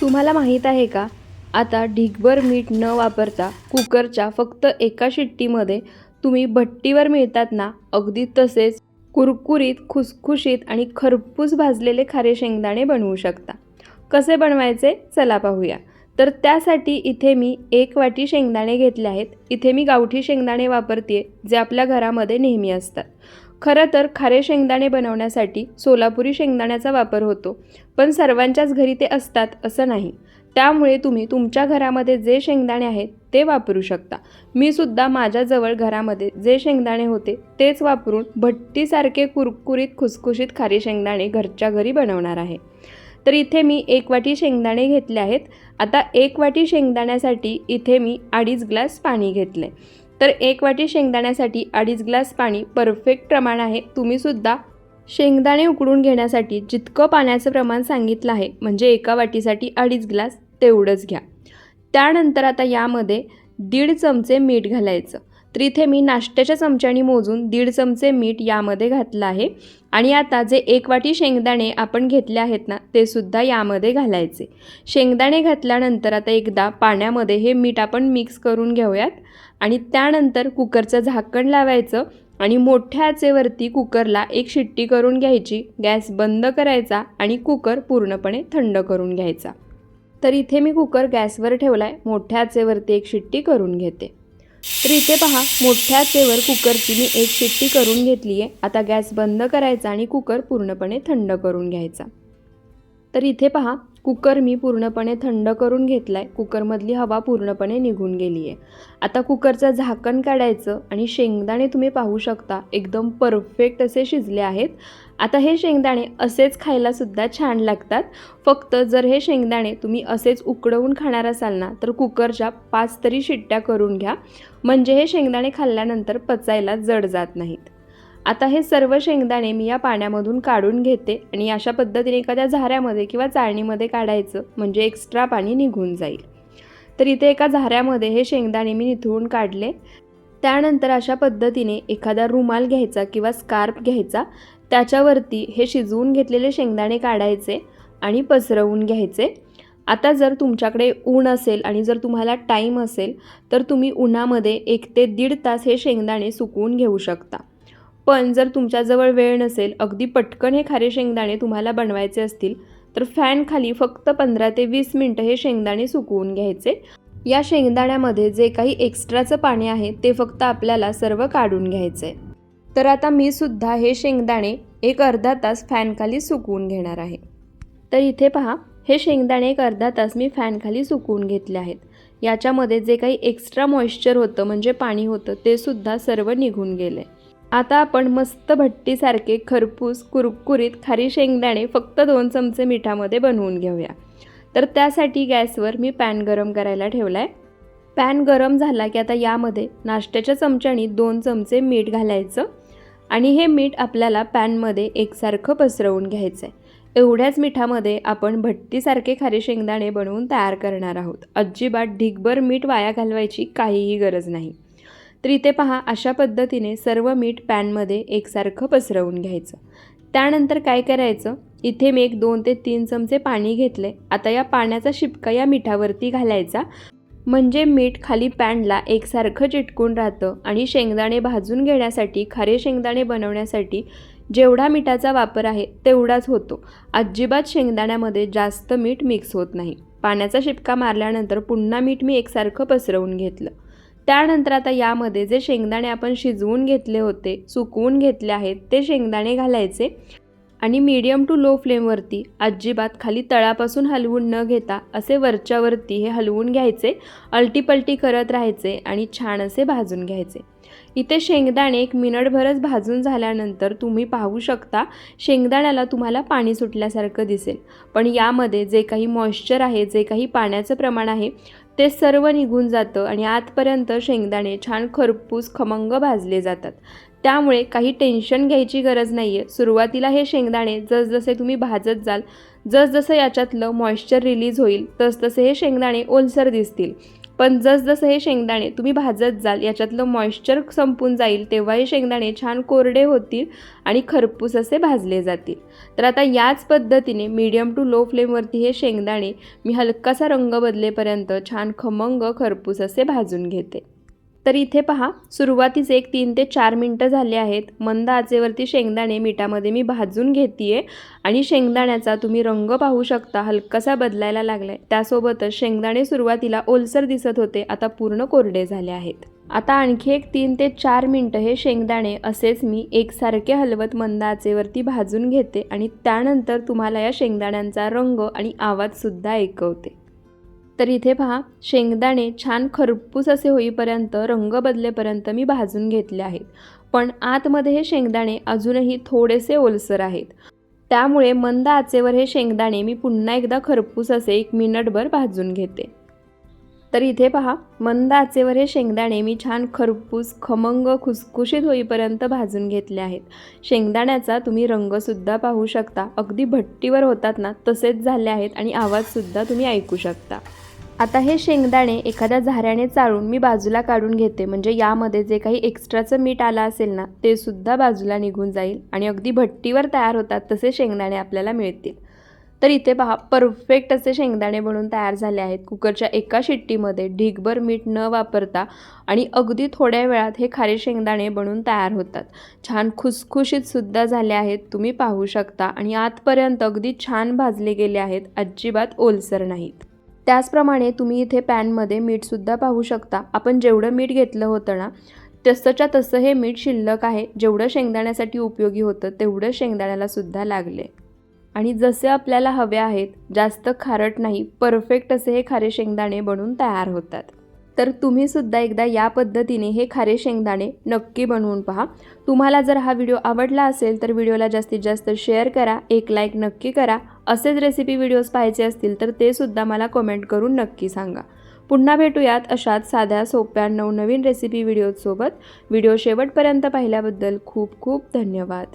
तुम्हाला माहीत आहे का? आता ढिगभर मीठ न वापरता कुकरच्या फक्त एका शिट्टीमध्ये तुम्ही भट्टीवर मिळतात ना अगदी तसेच कुरकुरीत खुसखुशीत आणि खरपूस भाजलेले खारे शेंगदाणे बनवू शकता. कसे बनवायचे? चला पाहूया. तर त्यासाठी इथे मी एक वाटी शेंगदाणे घेतले आहेत. इथे मी गावठी शेंगदाणे वापरते जे आपल्या घरामध्ये नेहमी असतात. खरं तर खारे शेंगदाणे बनवण्यासाठी सोलापुरी शेंगदाण्याचा वापर होतो पण सर्वांच्याच घरी ते असतात असं नाही. त्यामुळे तुम्ही तुमच्या घरामध्ये जे शेंगदाणे आहेत ते वापरू शकता. मी सुद्धा माझ्याजवळ घरामध्ये जे शेंगदाणे होते तेच वापरून भट्टीसारखे कुरकुरीत खुसखुशीत खारे शेंगदाणे घरच्या घरी बनवणार आहे. तर इथे मी एक वाटी शेंगदाणे घेतले आहेत. आता एक वाटी शेंगदाण्यासाठी इथे मी अडीच ग्लास पाणी घेतले तर एक वाटी शेंगदाण्यासाठी अडीच ग्लास पाणी परफेक्ट प्रमाण आहे. तुम्हीसुद्धा शेंगदाणे उकडून घेण्यासाठी जितकं पाण्याचं प्रमाण सांगितलं आहे म्हणजे एका वाटीसाठी अडीच ग्लास तेवढंच घ्या. त्यानंतर आता यामध्ये दीड चमचे मीठ घालायचं. तर इथे मी नाश्त्याच्या चमच्याने मोजून दीड चमचे मीठ यामध्ये घातलं आहे. आणि आता जे एक वाटी शेंगदाणे आपण घेतले आहेत ना ते सुद्धा यामध्ये घालायचे. शेंगदाणे घातल्यानंतर आता एकदा पाण्यामध्ये हे मीठ आपण मिक्स करून घेऊयात. आणि त्यानंतर कुकरचं झाकण लावायचं आणि मोठ्या आचेवरती कुकरला एक शिट्टी करून घ्यायची. गॅस बंद करायचा आणि कुकर पूर्णपणे थंड करून घ्यायचा. तर इथे मी कुकर गॅसवर ठेवला आहे मोठ्या आचेवरती एक शिट्टी करून घेते. तर इथे पहा मोठ्या आचेवर कुकरची मी एक शिट्टी करून घेतली आहे आता गॅस बंद करायचा आणि कुकर पूर्णपणे थंड करून घ्यायचा. तर इथे पहा कुकर मी पूर्णपणे थंड करून घेतला आहे कुकरमधली हवा पूर्णपणे निघून गेली आहे आता कुकरचं झाकण काढायचं आणि शेंगदाणे तुम्ही पाहू शकता. एकदम परफेक्ट असे शिजले आहेत. आता हे शेंगदाणे असेच खायलासुद्धा छान लागतात. फक्त जर हे शेंगदाणे तुम्ही असेच उकडवून खाणार असाल ना तर कुकरच्या पाच तरी शिट्ट्या करून घ्या. म्हणजे हे शेंगदाणे खाल्ल्यानंतर पचायला जड जात नाहीत. आता हे सर्व शेंगदाणे मी या पाण्यामधून काढून घेते आणि अशा पद्धतीने एखाद्या झाऱ्यामध्ये किंवा चाळणीमध्ये काढायचं म्हणजे एक्स्ट्रा पाणी निघून जाईल. तर इथे एका झाऱ्यामध्ये हे शेंगदाणे मी निथळून काढले. त्यानंतर अशा पद्धतीने एखादा रुमाल घ्यायचा किंवा स्कार्फ घ्यायचा. त्याच्यावरती हे शिजवून घेतलेले शेंगदाणे काढायचे आणि पसरवून घ्यायचे. आता जर तुमच्याकडे ऊन असेल आणि जर तुम्हाला टाईम असेल तर तुम्ही उन्हामध्ये एक ते दीड तास हे शेंगदाणे सुकवून घेऊ शकता. पण जर तुमच्याजवळ वेळ नसेल अगदी पटकन हे खारे शेंगदाणे तुम्हाला बनवायचे असतील तर फॅन खाली फक्त पंधरा ते वीस मिनटं हे शेंगदाणे सुकवून घ्यायचे. या शेंगदाण्यामध्ये जे काही एक्स्ट्राचं पाणी आहे ते फक्त आपल्याला सर्व काढून घ्यायचं आहे तर आता मी सुद्धा हे शेंगदाणे एक अर्धा तास फॅनखाली सुकवून घेणार आहे. तर इथे पहा हे शेंगदाणे एक अर्धा तास मी फॅनखाली सुकवून घेतले आहेत. याच्यामध्ये जे काही एक्स्ट्रा मॉइश्चर होतं म्हणजे पाणी होतं ते सुद्धा सर्व निघून गेले आता आपण मस्त भट्टीसारखे खरपूस कुरकुरीत खारी शेंगदाणे फक्त दोन चमचे मिठामध्ये बनवून घेऊया. तर त्यासाठी गॅसवर मी पॅन गरम करायला ठेवला आहे पॅन गरम झाला की आता यामध्ये नाश्त्याच्या चमच्याने दोन चमचे मीठ घालायचं आणि हे मीठ आपल्याला पॅनमध्ये एकसारखं पसरवून घ्यायचं आहे एवढ्याच मिठामध्ये आपण भट्टीसारखे खारी शेंगदाणे बनवून तयार करणार आहोत. अजिबात ढिगभर मीठ वाया घालवायची काहीही गरज नाही. तर इथे पहा अशा पद्धतीने सर्व मीठ पॅनमध्ये एकसारखं पसरवून घ्यायचं. त्यानंतर काय करायचं? इथे मी एक दोन ते तीन चमचे पाणी घेतले. आता या पाण्याचा शिपका या मिठावरती घालायचा. म्हणजे मीठ खाली पॅनला एकसारखं चिटकून राहतं आणि शेंगदाणे भाजून घेण्यासाठी खारे शेंगदाणे बनवण्यासाठी जेवढा मिठाचा वापर आहे तेवढाच होतो. अजिबात शेंगदाण्यामध्ये जास्त मीठ मिक्स होत नाही. पाण्याचा शिपका मारल्यानंतर पुन्हा मीठ मी एकसारखं पसरवून घेतलं. त्यानंतर आता यामध्ये जे शेंगदाणे आपण शिजवून घेतले होते सुकवून घेतले आहेत ते शेंगदाणे घालायचे आणि मीडियम टू लो फ्लेमवरती अजिबात खाली तळापासून हलवून न घेता असे वरच्यावरती हे हलवून घ्यायचे अलटीपलटी करत राहायचे आणि छान असे भाजून घ्यायचे. इथे शेंगदाणे एक मिनटभरच भाजून झाल्यानंतर तुम्ही पाहू शकता शेंगदाण्याला तुम्हाला पाणी सुटल्यासारखं दिसेल. पण यामध्ये जे काही मॉइश्चर आहे जे काही पाण्याचं प्रमाण आहे ते सर्व निघून जातं आणि आतपर्यंत शेंगदाणे छान खरपूस खमंग भाजले जातात. त्यामुळे काही टेन्शन घ्यायची गरज नाही आहे सुरुवातीला हे शेंगदाणे जसजसे तुम्ही भाजत जाल जसजसं याच्यातलं मॉइश्चर रिलीज होईल तसतसे हे शेंगदाणे ओलसर दिसतील. पण जसजसं हे शेंगदाणे तुम्ही भाजत जाल याच्यातलं मॉइश्चर संपून जाईल तेव्हा हे शेंगदाणे छान कोरडे होतील आणि खरपूस असे भाजले जातील. तर आता याच पद्धतीने मीडियम टू लो फ्लेमवरती हे शेंगदाणे मी हलकासा रंग बदलेपर्यंत छान खमंग खरपूस असे भाजून घेते. तर इथे पहा सुरुवातीच एक तीन ते चार मिनटं झाले आहेत. मंद आचेवरती शेंगदाणे मिठामध्ये मी भाजून घेते आणि शेंगदाण्याचा तुम्ही रंग पाहू शकता हलकासा बदलायला लागलाय. त्यासोबतच शेंगदाणे सुरुवातीला ओलसर दिसत होते आता पूर्ण कोरडे झाले आहेत. आता आणखी एक तीन ते चार मिनटं हे शेंगदाणे असेच मी एकसारखे हलवत मंद आचेवरती भाजून घेते आणि त्यानंतर तुम्हाला या शेंगदाण्यांचा रंग आणि आवाजसुद्धा ऐकवते. तर इथे पहा शेंगदाणे छान खरपूस असे होईपर्यंत रंग बदलेपर्यंत मी भाजून घेतले आहेत. पण आतमध्ये हे शेंगदाणे अजूनही थोडेसे ओलसर आहेत. त्यामुळे मंद आचेवर हे शेंगदाणे मी पुन्हा एकदा खरपूस असे एक मिनिटभर भाजून घेते. तर इथे पहा मंद आचेवर हे शेंगदाणे मी छान खरपूस खमंग खुसखुशीत होईपर्यंत भाजून घेतले आहेत. शेंगदाण्याचा तुम्ही रंगसुद्धा पाहू शकता. अगदी भट्टीवर होतात ना तसेच झाले आहेत आणि आवाजसुद्धा तुम्ही ऐकू शकता. आता हे शेंगदाणे एखाद्या झाऱ्याने चाळून मी बाजूला काढून घेते. म्हणजे यामध्ये जे काही एक्स्ट्राचं मीठ आलं असेल ना ते सुद्धा बाजूला निघून जाईल आणि अगदी भट्टीवर तयार होतात तसे शेंगदाणे आपल्याला मिळतील. तर इथे पहा परफेक्ट असे शेंगदाणे बनवून तयार झाले आहेत. कुकरच्या एका शिट्टीमध्ये ढीगभर मीठ न वापरता आणि अगदी थोड्या वेळात हे खारे शेंगदाणे बनवून तयार होतात. छान खुसखुशीतसुद्धा झाले आहेत तुम्ही पाहू शकता. आणि आतपर्यंत अगदी छान भाजले गेले आहेत. अजिबात ओलसर नाहीत. त्याचप्रमाणे तुम्ही इथे पॅनमध्ये मीठसुद्धा पाहू शकता. आपण जेवढं मीठ घेतलं होतं ना तसंच्या तसं हे मीठ शिल्लक आहे. जेवढं शेंगदाण्यासाठी उपयोगी होतं तेवढं शेंगदाण्याला सुद्धा लागले. आणि जसे आपल्याला हवे आहेत जास्त खारट नाही परफेक्ट असे हे खारे शेंगदाणे बनून तयार होतात. तर तुम्ही सुद्धा एकदा या पद्धतीने हे खारे शेंगदाणे नक्की बनवून पहा. तुम्हाला जर हा व्हिडिओ आवडला असेल तर व्हिडिओला जास्तीत जास्त शेअर करा एक लाईक नक्की करा. असेच रेसिपी व्हिडिओज पाहायचे असतील तर ते सुद्धा मला कमेंट करून नक्की सांगा. पुन्हा भेटूयात अशाच साध्या सोप्या नवनवीन रेसिपी व्हिडिओसोबत व्हिडिओ शेवटपर्यंत पाहिल्याबद्दल खूप खूप धन्यवाद.